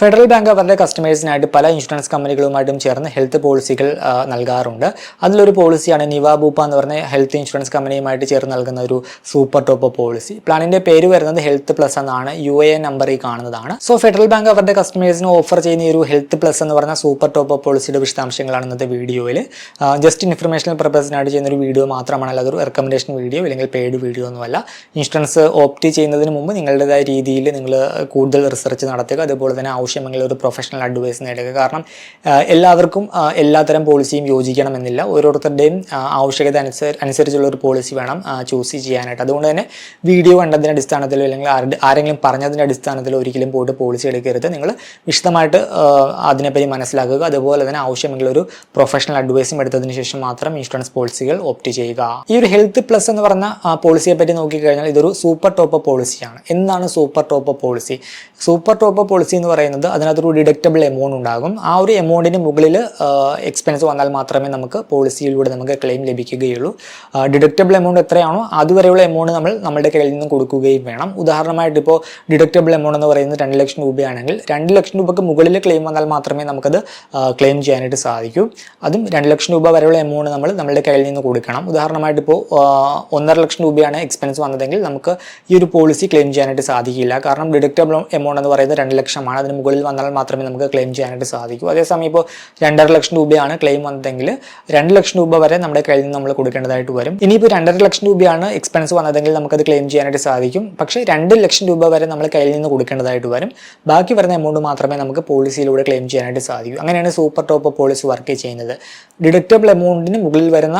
Federal bank അവരുടെ കസ്റ്റമേഴ്സിനായിട്ട് പല insurance കമ്പനികളുമായിട്ടും ചേർന്ന് ഹെൽത്ത് പോളിസികൾ നൽകാറുണ്ട്. അതിലൊരു പോളിസിയാണ് നിവ ബൂപ്പ എന്ന് പറഞ്ഞ ഹെൽത്ത് ഇൻഷുറൻസ് കമ്പനിയുമായിട്ട് ചേർന്ന് നൽകുന്ന ഒരു സൂപ്പർ ടോപ്പ് പോളിസി. പ്ലാനിന്റെ പേര് വരുന്നത് ഹെൽത്ത് പ്ലസ് എന്നാണ്. യു എ എൻ നമ്പർ ഈ കാണുന്നതാണ്. സോ ഫെഡറൽ ബാങ്ക് അവരുടെ കസ്റ്റമേഴ്സിന് ഓഫർ ചെയ്യുന്ന ഒരു ഹെൽത്ത് പ്ലസ് എന്ന് പറഞ്ഞ സൂപ്പർ ടോപ്പ് പോളിസിയുടെ വിശദാംശങ്ങളാണ് ഇന്നത്തെ വീഡിയോയിൽ ജസ്റ്റ് ഇൻഫർമേഷണൽ പർപ്പസിനായിട്ട് ചെയ്യുന്ന ഒരു വീഡിയോ മാത്രമാണ്. അല്ലാതെ ഒരു റെക്കമെൻഡേഷൻ വീഡിയോ അല്ലെങ്കിൽ പെയ്ഡ് വീഡിയോ ഒന്നുമല്ല ഇൻഷുറൻസ് ഓപ്റ്റ് ചെയ്യുന്നതിന് മുമ്പ് നിങ്ങളുടേതായ രീതിയിൽ നിങ്ങൾ കൂടുതൽ റിസർച്ച് നടത്തുക. അതുപോലെ തന്നെ ആവശ്യമെങ്കിൽ ഒരു പ്രൊഫഷണൽ അഡ്വൈസ് നേടുക. കാരണം എല്ലാവർക്കും എല്ലാത്തരം പോളിസിയും യോജിക്കണമെന്നില്ല. ഓരോരുത്തരുടെയും ആവശ്യകത അനുസരി അനുസരിച്ചുള്ള ഒരു പോളിസി വേണം ചൂസ് ചെയ്യാനായിട്ട്. അതുകൊണ്ട് തന്നെ വീഡിയോ കണ്ടതിന്റെ അടിസ്ഥാനത്തിലോ അല്ലെങ്കിൽ ആരെങ്കിലും പറഞ്ഞതിന്റെ അടിസ്ഥാനത്തിലോ ഒരിക്കലും പോയിട്ട് പോളിസി എടുക്കരുത്. നിങ്ങൾ വിശദമായിട്ട് അതിനെപ്പറ്റി മനസ്സിലാക്കുക. അതുപോലെ തന്നെ ആവശ്യമെങ്കിൽ ഒരു പ്രൊഫഷണൽ അഡ്വൈസും എടുത്തതിന് ശേഷം മാത്രം ഇൻഷുറൻസ് പോളിസികൾ ഓപ്റ്റ് ചെയ്യുക. ഈ ഒരു ഹെൽത്ത് പ്ലസ് എന്ന് പറഞ്ഞ പോളിസിയെ പറ്റി നോക്കിക്കഴിഞ്ഞാൽ ഇതൊരു സൂപ്പർ ടോപ്പ് പോളിസിയാണ് എന്താണ് super top policy super top policy എന്ന് പറയുന്നത് അതിനകത്തൊരു ഡിഡക്റ്റബിൾ എമൗണ്ട് ഉണ്ടാകും. ആ ഒരു എമൗണ്ടിന് മുകളിൽ എക്സ്പെൻസ് വന്നാൽ മാത്രമേ നമുക്ക് പോളിസിയിലൂടെ നമുക്ക് ക്ലെയിം ലഭിക്കുകയുള്ളൂ. ഡിഡക്റ്റബിൾ എമൗണ്ട് എത്രയാണോ അതുവരെയുള്ള എമൗണ്ട് നമ്മൾ നമ്മുടെ കയ്യിൽ നിന്ന് കൊടുക്കുകയും വേണം. ഉദാഹരണമായിട്ട് ഇപ്പോൾ ഡിഡക്റ്റബിൾ എമൗണ്ട് എന്ന് പറയുന്നത് രണ്ട് ലക്ഷം രൂപയാണെങ്കിൽ രണ്ട് ലക്ഷം രൂപയ്ക്ക് മുകളിൽ ക്ലെയിം വന്നാൽ മാത്രമേ നമുക്കത് ക്ലെയിം ചെയ്യാനായിട്ട് സാധിക്കൂ. അതും രണ്ട് ലക്ഷം രൂപ വരെയുള്ള എമൗണ്ട് നമ്മൾ നമ്മുടെ കയ്യിൽ നിന്ന് കൊടുക്കണം. ഉദാഹരണമായിട്ട് ഇപ്പോൾ ഒന്നര ലക്ഷം രൂപയാണ് എക്സ്പെൻസ് വന്നതെങ്കിൽ നമുക്ക് ഈ ഒരു പോളിസി ക്ലെയിം ചെയ്യാനായിട്ട് സാധിക്കില്ല. കാരണം ഡിഡക്റ്റബിൾ എമൗണ്ട് എന്ന് പറയുന്നത് രണ്ട് ലക്ഷമാണ്. അതിന് മുകളിൽ വന്നാൽ മാത്രമേ നമുക്ക് ക്ലെയിം ചെയ്യാനായിട്ട് സാധിക്കൂ. അതേസമയം ഇപ്പോൾ രണ്ടര ലക്ഷം രൂപയാണ് ക്ലെയിം വന്നതെങ്കിൽ രണ്ട് ലക്ഷം രൂപ വരെ നമ്മുടെ കയ്യിൽ നിന്ന് നമ്മൾ കൊടുക്കേണ്ടതായിട്ട് വരും. ഇനിയിപ്പോൾ രണ്ടര ലക്ഷം രൂപയാണ് എക്സ്പെൻസ് വന്നതെങ്കിൽ നമുക്കത് ക്ലെയിം ചെയ്യാനായിട്ട് സാധിക്കും. പക്ഷേ രണ്ട് ലക്ഷം രൂപ വരെ നമ്മൾ കയ്യിൽ നിന്ന് കൊടുക്കേണ്ടതായിട്ട് വരും. ബാക്കി വരുന്ന എമൗണ്ട് മാത്രമേ നമുക്ക് പോളിസിയിലൂടെ ക്ലെയിം ചെയ്യാനായിട്ട് സാധിക്കൂ. അങ്ങനെയാണ് സൂപ്പർ ടോപ്പ് പോളിസി വർക്ക് ചെയ്യുന്നത്. ഡിഡക്റ്റബിൾ എമൗണ്ടിന് മുകളിൽ വരുന്ന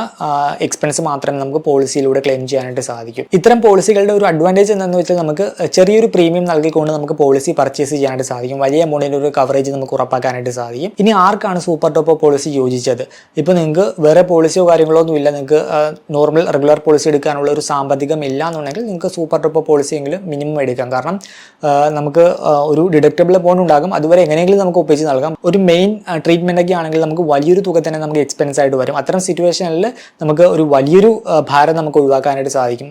എക്സ്പെൻസ് മാത്രമേ നമുക്ക് പോളിസിയിലൂടെ ക്ലെയിം ചെയ്യാനായിട്ട് സാധിക്കൂ. ഇത്തരം പോളിസികളുടെ ഒരു അഡ്വാന്റേജ് എന്താണെന്ന് വെച്ചാൽ നമുക്ക് ചെറിയൊരു പ്രീമിയം നൽകിക്കൊണ്ട് നമുക്ക് പോളിസി പർച്ചേസ് ചെയ്യാനായിട്ട് സാധിക്കും. വലിയ എമൗണ്ടിന്റെ ഒരു കവറേജ് നമുക്ക് ഉറപ്പാക്കാനായിട്ട് സാധിക്കും. ഇനി ആർക്കാണ് സൂപ്പർ ടോപ്പ് പോളിസി യോജിച്ചത്? ഇപ്പോൾ നിങ്ങൾക്ക് വേറെ പോളിസിയോ കാര്യങ്ങളോ ഒന്നും ഇല്ല. നിങ്ങൾക്ക് നോർമൽ റെഗുലർ പോളിസി എടുക്കാനുള്ള ഒരു സാമ്പത്തികം ഇല്ല എന്നുണ്ടെങ്കിൽ നിങ്ങൾക്ക് സൂപ്പർ ടോപ്പ് പോളിസി എങ്കിലും മിനിമം എടുക്കാം. കാരണം നമുക്ക് ഒരു ഡിഡക്റ്റബിൾ എമൗണ്ട് ഉണ്ടാകും. അതുവരെ എങ്ങനെയെങ്കിലും നമുക്ക് ഒപ്പിച്ച് നൽകാം. ഒരു മെയിൻ ട്രീറ്റ്മെന്റ് ഒക്കെ ആണെങ്കിൽ നമുക്ക് വലിയൊരു തുക തന്നെ നമുക്ക് എക്സ്പെൻസ് ആയിട്ട് വരും. അത്തരം സിറ്റുവേഷനിൽ നമുക്ക് ഒരു വലിയൊരു ഭാരം നമുക്ക് ഒഴിവാക്കാനായിട്ട് സാധിക്കും.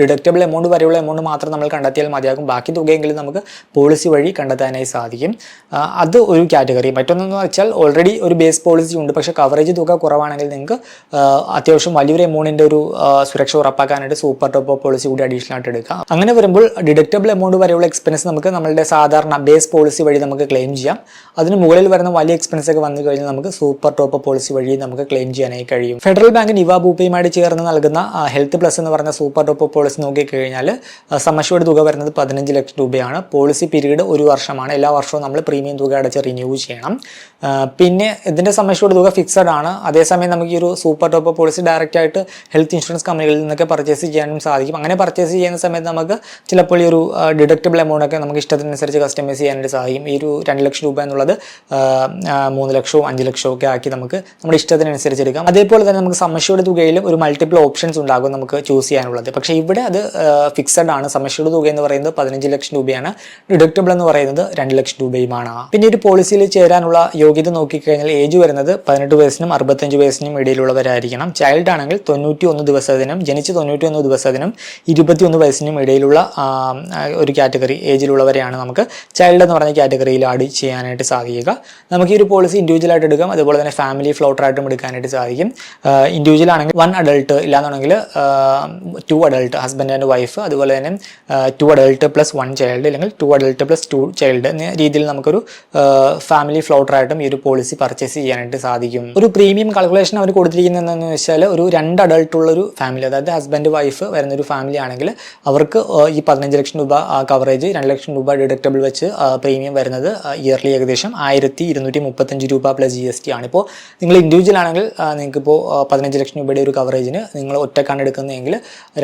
ഡിഡക്റ്റബിൾ എമൗണ്ട് വരെയുള്ള എമൗണ്ട് മാത്രം നമ്മൾ കണ്ടെത്തിയാൽ മതിയാകും. ബാക്കി തുകയെങ്കിലും നമുക്ക് പോളിസി വഴി കണ്ടെത്താനായി സാധിക്കും. ആ, അത് ഒരു കാറ്റഗറി. മറ്റൊന്നെന്ന് വെച്ചാൽ ഓൾറെഡി ഒരു ബേസ് പോളിസി ഉണ്ട്. പക്ഷേ കവറേജ് തുക കുറവാണെങ്കിൽ നിങ്ങൾക്ക് അത്യാവശ്യം വലിയൊരു എമൗണ്ടിന്റെ ഒരു സുരക്ഷ ഉറപ്പാക്കാനായിട്ട് സൂപ്പർ ടോപ്പ് പോളിസി കൂടി അഡീഷണൽ ആയിട്ട് എടുക്കാം. അങ്ങനെ വരുമ്പോൾ ഡിഡക്റ്റബിൾ എമൗണ്ട് വരെയുള്ള എക്സ്പെൻസ് നമുക്ക് നമ്മുടെ സാധാരണ ബേസ് പോളിസി വഴി നമുക്ക് ക്ലെയിം ചെയ്യാം. അതിന് മുകളിൽ വരുന്ന വലിയ എക്സ്പെൻസ് ഒക്കെ വന്നു കഴിഞ്ഞാൽ നമുക്ക് സൂപ്പർ ടോപ്പ് പോളിസി വഴി നമുക്ക് ക്ലെയിം ചെയ്യാനായി കഴിയും. ഫെഡറൽ ബാങ്ക് നിവാ ബൂപ്പയുമായിട്ട് ചേർന്ന് നൽകുന്ന ഹെൽത്ത് പ്ലസ് എന്ന് പറഞ്ഞ സൂപ്പർ ടോപ്പ് പോളിസി നോക്കിക്കഴിഞ്ഞാൽ സമശയുടെ തുക വരുന്നത് പതിനഞ്ച് ലക്ഷം രൂപയാണ്. പോളിസി പീരീഡ് ഒരു വർഷമാണ്. എല്ലാ വർഷവും നമ്മൾ പ്രീമിയം തുക അടച്ച് റിന്യൂ ചെയ്യണം. പിന്നെ ഇതിന്റെ സംബന്ധിച്ചുള്ള തുക ഫിക്സഡ് ആണ്. അതേസമയം നമുക്ക് ഈ ഒരു സൂപ്പർ ടോപ്പ് പോളിസി ഡയറക്റ്റ് ആയിട്ട് ഹെൽത്ത് ഇൻഷുറൻസ് കമ്പനികളിൽ നിന്നൊക്കെ പർച്ചേസ് ചെയ്യാനും സാധിക്കും. അങ്ങനെ പർച്ചേസ് ചെയ്യുന്ന സമയത്ത് നമുക്ക് ചിലപ്പോൾ ഈ ഒരു ഡിഡക്റ്റബിൾ എമൗണ്ട് ഒക്കെ നമുക്ക് ഇഷ്ടത്തിനനുസരിച്ച് കസ്റ്റമൈസ് ചെയ്യാനായിട്ട് സാധിക്കും. ഈ ഒരു രണ്ട് ലക്ഷം രൂപ എന്നുള്ളത് മൂന്ന് ലക്ഷവും അഞ്ച് ലക്ഷവും ഒക്കെ ആക്കി നമുക്ക് നമ്മുടെ ഇഷ്ടത്തിനനുസരിച്ച് എടുക്കാം. അതേപോലെ തന്നെ നമുക്ക് സമശയുടെ തുകയിൽ ഒരു മൾട്ടിപ്പിൾ ഓപ്ഷൻസ് ഉണ്ടാകും നമുക്ക് ചൂസ് ചെയ്യാനുള്ളത്. പക്ഷേ ഇവിടെ അത് ഫിക്സഡ് ആണ്. സമശയുടെ തുക എന്ന് പറയുന്നത് പതിനഞ്ച് ലക്ഷം രൂപയാണ്. ഡിഡക്റ്റബിൾ എന്ന് പറയുന്നത് രണ്ട് ലക്ഷം രൂപയുമാണ്. പിന്നെ ഒരു പോളിസിയിൽ ചേരാനുള്ള യോഗ്യത നോക്കിക്കഴിഞ്ഞാൽ ഏജ് വരുന്നത് പതിനെട്ട് വയസ്സിനും അറുപത്തഞ്ച് വയസ്സിനും ഇടയിലുള്ളവരായിരിക്കണം. ചൈൽഡ് ആണെങ്കിൽ തൊണ്ണൂറ്റി ഒന്ന് ദിവസത്തിനും ജനിച്ച് തൊണ്ണൂറ്റി ഒന്ന് ദിവസത്തിനും ഇരുപത്തി ഒന്ന് വയസ്സിനും ഇടയിലുള്ള ഒരു കാറ്റഗറി ഏജിലുള്ളവരെയാണ് നമുക്ക് ചൈൽഡ് എന്ന് പറഞ്ഞ കാറ്റഗറിയിൽ ആഡ് ചെയ്യാനായിട്ട് സാധിക്കുക. നമുക്ക് ഈ ഒരു പോളിസി ഇൻഡിവിജ്വൽ ആയിട്ട് എടുക്കാം. അതുപോലെ തന്നെ ഫാമിലി ഫ്ലോട്ടറായിട്ടും എടുക്കാനായിട്ട് സാധിക്കും. ഇൻഡിവിജ്വൽ ആണെങ്കിൽ വൺ അഡൾട്ട് ഇല്ലാന്നുണ്ടെങ്കിൽ two adult husband and wife അതുപോലെ തന്നെ two adult plus one child അല്ലെങ്കിൽ two adult plus two child എന്ന രീതിയിൽ നമുക്കൊരു ഫാമിലി ഫ്ലോട്ടറായിട്ടും ഈ ഒരു പോളിസി പർച്ചേസ് ചെയ്യാനായിട്ട് സാധിക്കും. ഒരു പ്രീമിയം കാൽക്കുലേഷൻ അവർ കൊടുത്തിരിക്കുന്നത് എന്താണെന്ന് വെച്ചാൽ ഒരു രണ്ട് അഡൾട്ട് ഉള്ള ഒരു ഫാമിലി അതായത് ഹസ്ബൻഡ് വൈഫ് വരുന്ന ഒരു ഫാമിലി ആണെങ്കിൽ അവർക്ക് ഈ പതിനഞ്ച് ലക്ഷം രൂപ കവറേജ് രണ്ട് ലക്ഷം രൂപ ഡിഡക്റ്റബിൾ വെച്ച് പ്രീമിയം വരുന്നത് ഇയർലി ഏകദേശം ആയിരത്തി ഇരുന്നൂറ്റി മുപ്പത്തഞ്ച് രൂപ പ്ലസ് ജി എസ് ടി ആണ്. ഇപ്പോൾ നിങ്ങൾ ഇൻഡിവിജ്വൽ ആണെങ്കിൽ നിങ്ങൾക്ക് ഇപ്പോൾ പതിനഞ്ച് ലക്ഷം രൂപയുടെ ഒരു കവറേജിന് നിങ്ങൾ ഒറ്റക്കാണ് എടുക്കുന്നതെങ്കിൽ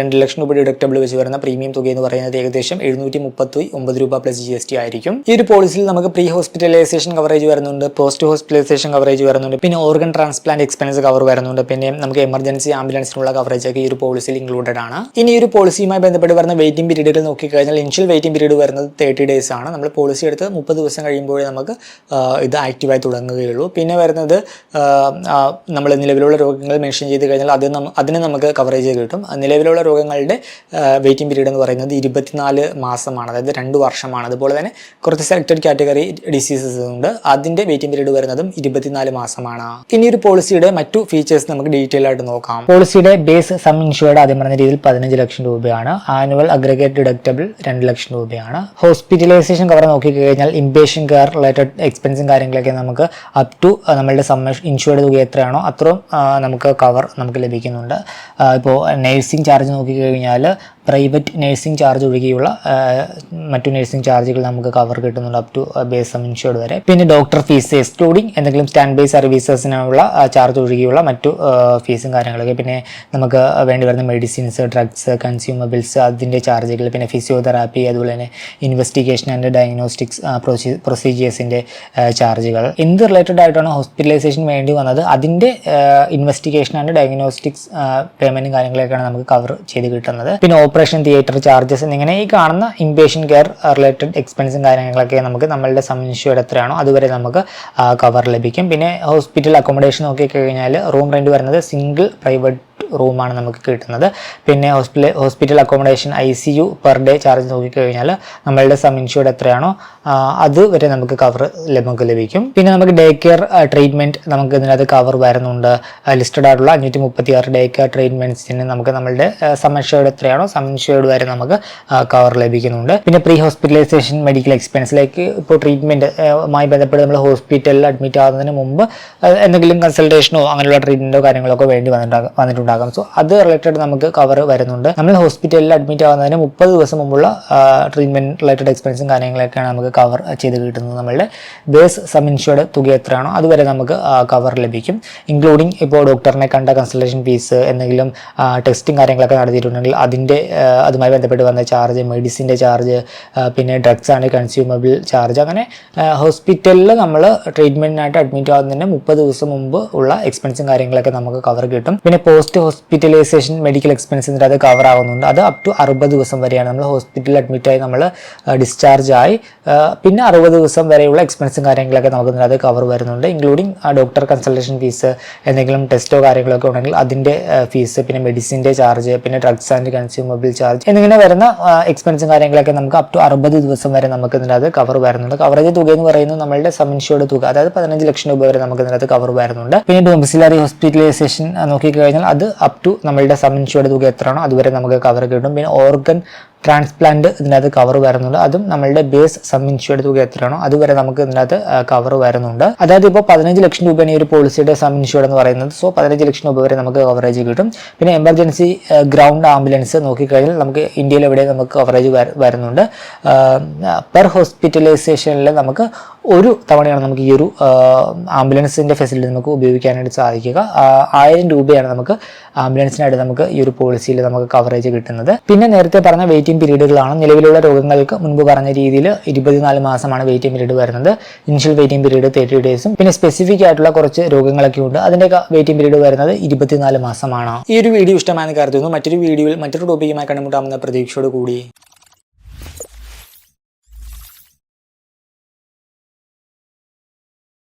രണ്ട് ലക്ഷം രൂപ ഡിഡക്റ്റബിൾ വെച്ച് വരുന്ന പ്രീമിയം തുക എന്ന് പറയുന്നത് ഏകദേശം എഴുന്നൂറ്റി മുപ്പത്തി ഒമ്പത് രൂപ പ്ലസ് ജി എസ് ടി ആയിരിക്കും. ഈ ഒരു പോളിസിയിൽ നമുക്ക് പ്രീ ഹോസ്പിറ്റലൈസേഷൻ കവറേജ് വരുന്നുണ്ട് പോസ്റ്റ് ഹോസ്പിറ്റലൈസേഷൻ കവറേജ് വരുന്നുണ്ട് പിന്നെ ഓർഗൻ ട്രാൻസ്പ്ലാന്റ് എക്സ്പെൻസ് കവർ വരുന്നുണ്ട് പിന്നെ നമുക്ക് എമർജൻസി ആംബുലൻസിനുള്ള കവറേജ് ഒക്കെ ഈ ഒരു പോളിസിയിൽ ഇൻക്ലൂഡഡ് ആണ്. ഇനി ഈ ഒരു പോളിസിയുമായി ബന്ധപ്പെട്ട് വരുന്ന വെയിറ്റിംഗ് പീരീഡുകൾ നോക്കിക്കഴിഞ്ഞാൽ ഇനിഷ്യൽ വെയിറ്റിംഗ് പീരീഡ് വരുന്നത് തേർട്ടി ഡേയ്സ് ആണ്. നമ്മൾ പോളിസി എടുത്ത് മുപ്പത് ദിവസം കഴിയുമ്പോഴേ നമുക്ക് ഇത് ആക്റ്റീവായി തുടങ്ങുകയുള്ളൂ. പിന്നെ വരുന്നത് നമ്മൾ നിലവിലുള്ള രോഗങ്ങൾ മെൻഷൻ ചെയ്ത് കഴിഞ്ഞാൽ അത് അതിന് നമുക്ക് കവറേജ് കിട്ടും. നിലവിലുള്ള രോഗങ്ങളുടെ വെയിറ്റിംഗ് പീരീഡ് എന്ന് പറയുന്നത് ഇരുപത്തിനാല് മാസമാണ്. അതായത് രണ്ട് വർഷമാണ്. അതുപോലെ തന്നെ കുറച്ച് സെലക്ടഡ് പ്രൊട്ടക്റ്റഡ് കാറ്റഗറി ഡിസീസസ് ഉണ്ട്. അതിന്റെ വെയിറ്റിംഗ് പീരീഡ് വരുന്നതും ഇരുപത്തിനാല് മാസമാണ്. ഇനി ഒരു പോളിസിയുടെ മറ്റു ഫീച്ചേഴ്സ് നമുക്ക് ഡീറ്റെയിൽ ആയിട്ട് നോക്കാം. പോളിസിയുടെ ബേസ് സം ഇൻഷുർഡ് ആദ്യം പറഞ്ഞ രീതിയിൽ പതിനഞ്ച് ലക്ഷം രൂപയാണ്. ആനുവൽ അഗ്രഗേറ്റ് ഡിഡക്റ്റബിൾ രണ്ട് ലക്ഷം രൂപയാണ്. ഹോസ്പിറ്റലൈസേഷൻ കവർ നോക്കിക്കഴിഞ്ഞാൽ ഇംപേഷ്യൻ കെയർ റിലേറ്റഡ് എക്സ്പെൻസും കാര്യങ്ങളൊക്കെ നമുക്ക് അപ് ടു നമ്മളുടെ സമ്മ ഇൻഷുർഡ് തുക എത്രയാണോ അത്രയും നമുക്ക് കവർ നമുക്ക് ലഭിക്കുന്നുണ്ട്. ഇപ്പോൾ നഴ്സിംഗ് ചാർജ് നോക്കിക്കഴിഞ്ഞാൽ പ്രൈവറ്റ് നഴ്സിംഗ് ചാർജ് ഒഴികെയുള്ള മറ്റു നഴ്സിംഗ് ചാർജുകൾ നമുക്ക് കവർ കിട്ടുന്നുണ്ട്. ടു ബേസ് സം ഇൻഷുർഡ് വരെ. പിന്നെ ഡോക്ടർ ഫീസ് എക്സ്ക്ലൂഡിങ് എന്തെങ്കിലും സ്റ്റാൻഡ് ബൈ സർവീസസിനുള്ള ചാർജ് ഒഴികെയുള്ള മറ്റു ഫീസും കാര്യങ്ങളൊക്കെ. പിന്നെ നമുക്ക് വേണ്ടി വരുന്ന മെഡിസിൻസ് ഡ്രഗ്സ് കൺസ്യൂമബിൾസ് അതിന്റെ ചാർജുകൾ പിന്നെ ഫിസിയോതെറാപ്പി അതുപോലെ തന്നെ ഇൻവെസ്റ്റിഗേഷൻ ആൻഡ് ഡയഗ്നോസ്റ്റിക്സ് പ്രൊസീജിയേഴ്സിന്റെ ചാർജുകൾ എന്ത് റിലേറ്റഡ് ആയിട്ടാണ് ഹോസ്പിറ്റലൈസേഷൻ വേണ്ടി വന്നത്? അതിന്റെ ഇൻവെസ്റ്റിഗേഷൻ ആൻഡ് ഡയഗ്നോസ്റ്റിക്സ് പേയ്മെന്റും കാര്യങ്ങളൊക്കെയാണ് നമുക്ക് കവർ ചെയ്ത് കിട്ടുന്നത്. പിന്നെ ഓപ്പറേഷൻ തിയേറ്റർ ചാർജസ് എന്നിങ്ങനെ ഈ കാണുന്ന ഇംപേഷ്യൻ കെയർ റിലേറ്റഡ് എക്സ്പെൻസും കാര്യങ്ങളൊക്കെ നമുക്ക് നമ്മളുടെ സംശയം എത്രയാണോ അതുവരെ നമുക്ക് കവർ ലഭിക്കും. പിന്നെ ഹോസ്പിറ്റൽ അക്കോമഡേഷൻ നോക്കി കഴിഞ്ഞാൽ റൂം റെന്റ് വരുന്നത് സിംഗിൾ പ്രൈവറ്റ് റൂമാണ് നമുക്ക് കിട്ടുന്നത്. പിന്നെ hospital hospital accommodation I C U per day charge നോക്കിക്കഴിഞ്ഞാൽ നമ്മളുടെ സം ഇൻഷുർഡ് എത്രയാണോ അത് വരെ നമുക്ക് കവർ നമുക്ക് ലഭിക്കും. പിന്നെ നമുക്ക് ഡേ കെയർ ട്രീറ്റ്മെന്റ് നമുക്ക് ഇതിനകത്ത് കവർ വരുന്നുണ്ട്. ലിസ്റ്റഡ് ആയിട്ടുള്ള അഞ്ഞൂറ്റി മുപ്പത്തി ആറ് ഡേ കെയർ ട്രീറ്റ്മെന്റ്സിന് നമുക്ക് നമ്മളുടെ സം ഇൻഷുർഡ് എത്രയാണോ സം ഇൻഷുർഡ് വരെ നമുക്ക് കവർ ലഭിക്കുന്നുണ്ട്. പിന്നെ പ്രീ ഹോസ്പിറ്റലൈസേഷൻ മെഡിക്കൽ എക്സ്പെൻസിലേക്ക് ഇപ്പോൾ ട്രീറ്റ്മെന്റുമായി ബന്ധപ്പെട്ട് നമ്മൾ ഹോസ്പിറ്റലിൽ അഡ്മിറ്റ് ആകുന്നതിന് മുമ്പ് എന്തെങ്കിലും കൺസൾട്ടേഷനോ അങ്ങനെയുള്ള ട്രീറ്റ്മെന്റോ കാര്യങ്ങളൊക്കെ വേണ്ടി വന്നിട്ടുണ്ടാകും വന്നിട്ടുണ്ടാകും സോ അത് റിലേറ്റഡ് നമുക്ക് കവർ വരുന്നുണ്ട്. നമ്മൾ ഹോസ്പിറ്റലിൽ അഡ്മിറ്റ് ആവുന്നതിന് മുപ്പത് ദിവസം മുമ്പുള്ള ട്രീറ്റ്മെന്റ് റിലേറ്റഡ് എക്സ്പെൻസും കാര്യങ്ങളൊക്കെയാണ് നമുക്ക് കവർ ചെയ്ത് കിട്ടുന്നത്. നമ്മളുടെ ബേസ് സം ഇൻഷുർഡ് തുക എത്രയാണോ അതുവരെ നമുക്ക് കവർ ലഭിക്കും. ഇൻക്ലൂഡിങ് ഇപ്പോൾ ഡോക്ടറിനെ കണ്ട കൺസൾട്ടേഷൻ ഫീസ് എന്തെങ്കിലും ടെസ്റ്റും കാര്യങ്ങളൊക്കെ നടത്തിയിട്ടുണ്ടെങ്കിൽ അതിന്റെ അതുമായി ബന്ധപ്പെട്ട് വന്ന ചാർജ് മെഡിസിന്റെ ചാർജ് പിന്നെ ഡ്രഗ്സ് ആണ് കൺസ്യൂമബിൾ ചാർജ് അങ്ങനെ ഹോസ്പിറ്റലിൽ നമ്മൾ ട്രീറ്റ്മെന്റിനായിട്ട് അഡ്മിറ്റ് ആവുന്നതിന് മുപ്പത് ദിവസം മുമ്പ് ഉള്ള എക്സ്പെൻസും കാര്യങ്ങളൊക്കെ നമുക്ക് കവർ കിട്ടും. പിന്നെ പോസ്റ്റ് ഹോസ്പിറ്റലൈസേഷൻ മെഡിക്കൽ എക്സ്പെൻസ് അത് കവർ ആവുന്നുണ്ട്. അത് അപ് ടു അറുപത് ദിവസം വരെയാണ്. നമ്മൾ ഹോസ്പിറ്റലിൽ അഡ്മിറ്റായി നമ്മൾ ഡിസ്ചാർജ് ആയി. പിന്നെ അറുപത് ദിവസം വരെയുള്ള എക്സ്പെൻസും കാര്യങ്ങളൊക്കെ നമുക്ക് അത് കവർ വരുന്നുണ്ട്. ഇൻക്ലൂഡിങ് ഡോക്ടർ കൺസൾട്ടേഷൻ ഫീസ് എന്തെങ്കിലും ടെസ്റ്റോ കാര്യങ്ങളൊക്കെ ഉണ്ടെങ്കിൽ അതിന്റെ ഫീസ് പിന്നെ മെഡിസിന്റെ ചാർജ് പിന്നെ ഡ്രഗ്സ് ആൻഡ് കൺസ്യൂമബിൾ ചാർജ് എന്നിങ്ങനെ വരുന്ന എക്സ്പെൻസും കാര്യങ്ങളൊക്കെ നമുക്ക് അപ് ടു അറുപത് ദിവസം വരെ നമുക്ക് ഇതിനകത്ത് കവർ വരുന്നുണ്ട്. കവറേജ് തുക എന്ന് പറയുന്നത് നമ്മുടെ സം ഇൻഷുർഡ് തുക അതായത് പതിനഞ്ച് ലക്ഷം രൂപ വരെ നമുക്ക് ഇതിനകത്ത് കവർ വരുന്നുണ്ട്. പിന്നെ ഡൊമിസിലറി ഹോസ്പിറ്റലൈസേഷൻ നോക്കിക്കഴിഞ്ഞാൽ അത് അപ് ടു നമ്മളുടെ സം തുക എത്രയാണോ അതുവരെ നമുക്ക് കവർ കിട്ടും. പിന്നെ ഓർഗൻ ട്രാൻസ്പ്ലാന്റ് ഇതിനകത്ത് കവർ വരുന്നുണ്ട്. അതും നമ്മളുടെ ബേസ് സം ഇൻഷുർഡ് തുക എത്രയാണോ അതുവരെ നമുക്ക് ഇതിനകത്ത് കവർ വരുന്നുണ്ട്. അതായത് ഇപ്പോൾ പതിനഞ്ച് ലക്ഷം രൂപയാണ് ഈ ഒരു പോളിസിയുടെ സം ഇൻഷുർഡ് എന്ന് പറയുന്നത്. സോ പതിനഞ്ച് ലക്ഷം രൂപ വരെ നമുക്ക് കവറേജ് കിട്ടും. പിന്നെ എമർജൻസി ഗ്രൗണ്ട് ആംബുലൻസ് നോക്കിക്കഴിഞ്ഞാൽ നമുക്ക് ഇന്ത്യയിൽ എവിടെ നമുക്ക് കവറേജ് വരുന്നുണ്ട്. പെർ ഹോസ്പിറ്റലൈസേഷനിൽ നമുക്ക് ഒരു തവണയാണ് നമുക്ക് ഈ ഒരു ആംബുലൻസിന്റെ ഫെസിലിറ്റി നമുക്ക് ഉപയോഗിക്കാനായിട്ട് സാധിക്കുക. ആയിരം രൂപയാണ് നമുക്ക് ആംബുലൻസിനായിട്ട് നമുക്ക് ഈ ഒരു പോളിസിയിൽ നമുക്ക് കവറേജ് കിട്ടുന്നത്. പിന്നെ നേരത്തെ പറഞ്ഞ വെയിറ്റിംഗ് പീരീഡുകളാണ് നിലവിലുള്ള രോഗങ്ങൾക്ക് മുൻപ് പറഞ്ഞ രീതിയിൽ ഇരുപത്തിനാല് മാസമാണ് വെയിറ്റിംഗ് പീരീഡ് വരുന്നത്. ഇനിഷ്യൽ വെയിറ്റിംഗ് പീരീഡ് തേർട്ടി ഡേയ്സും പിന്നെ സ്പെസിഫിക് ആയിട്ടുള്ള കുറച്ച് രോഗങ്ങളൊക്കെ ഉണ്ട്. അതിന്റെ വെയിറ്റിംഗ് പീരീഡ് വരുന്നത് ഇരുപത്തിനാല് മാസമാണ്. ഈ ഒരു വീഡിയോ ഇഷ്ടമായെന്ന് കരുതുന്നു. മറ്റൊരു വീഡിയോയിൽ മറ്റൊരു ടോപ്പിക്കുമായി കണ്ടുമുട്ടാമെന്ന പ്രതീക്ഷയോട് കൂടി